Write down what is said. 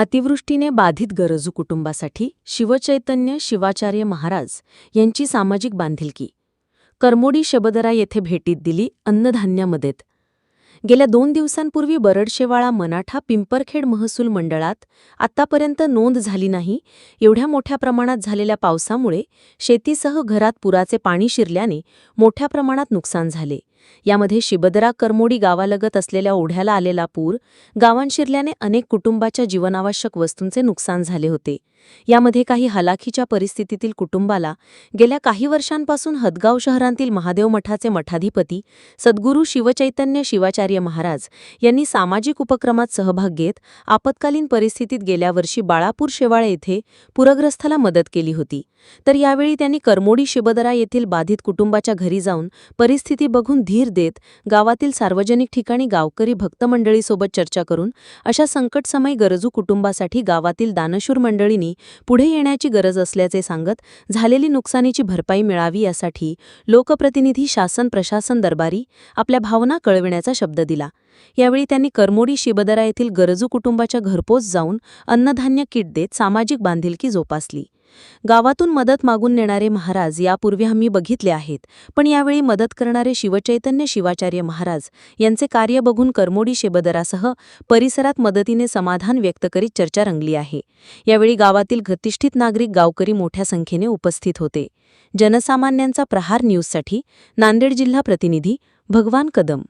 अतिवृष्टीने बाधित गरजू कुटुंबासाठी शिवचैतन्य शिवाचार्य महाराज यांची सामाजिक बांधिलकी. करमोडी शबदरा येथे भेटीत दिली अन्नधान्य मदत गेल्या दोन दिवसांपूर्वी बरडशेवाळा मनाठा पिंपरखेड महसूल मंडळात आत्तापर्यंत नोंद झाली नाही एवढ्या मोठ्या प्रमाणात झालेल्या पावसामुळे शेतीसह घरात पुराचे पाणी शिरल्याने मोठ्या प्रमाणात नुकसान झाले. यामध्ये शिबदरा करमोडी गावालगत असलेल्या ओढ्याला आलेला पूर गावांशिरल्याने अनेक कुटुंबाच्या जीवनावश्यक वस्तूंचे नुकसान झाले होते. यामध्ये काही हलाखीच्या परिस्थितीतील कुटुंबाला गेल्या काही वर्षांपासून हदगाव शहरांतील महादेव मठाचे मठाधिपती सद्गुरू शिवचैतन्य शिवाचार्य महाराज यांनी सामाजिक उपक्रमात सहभाग घेत आपत्कालीन परिस्थितीत गेल्या वर्षी बाळापूर शेवाळे येथे पूरग्रस्ताला मदत केली होती. तर यावेळी त्यांनी करमोडी शिबदरा येथील बाधित कुटुंबाच्या घरी जाऊन परिस्थिती बघून धीर देत गावातील सार्वजनिक ठिकाणी गावकरी भक्त मंडळीसोबत चर्चा करून अशा संकटसमयी गरजू कुटुंबासाठी गावातील दानशूर मंडळींनी पुढे येण्याची गरज असल्याचे सांगत झालेली नुकसानीची भरपाई मिळावी यासाठी लोकप्रतिनिधी शासन प्रशासन दरबारी आपल्या भावना कळविण्याचा शब्द दिला. यावेळी त्यांनी करमोडी शिबदरा येथील गरजू कुटुंबाच्या घरपोच जाऊन अन्नधान्य किट देत सामाजिक बांधिलकी जोपासली. गावातून मदत मागून नेणारे महाराज यापूर्वी आम्ही बघितले आहेत. पण यावेळी मदत करणारे शिवचैतन्य शिवाचार्य महाराज यांचे कार्य बघून करमोडी शेबदरासह परिसरात मदतीने समाधान व्यक्त करीत चर्चा रंगली आहे. यावेळी गावातील गतिष्ठित नागरिक गावकरी मोठ्या संख्येने उपस्थित होते. जनसामान्यांचा प्रहार न्यूजसाठी नांदेड जिल्हा प्रतिनिधी भगवान कदम.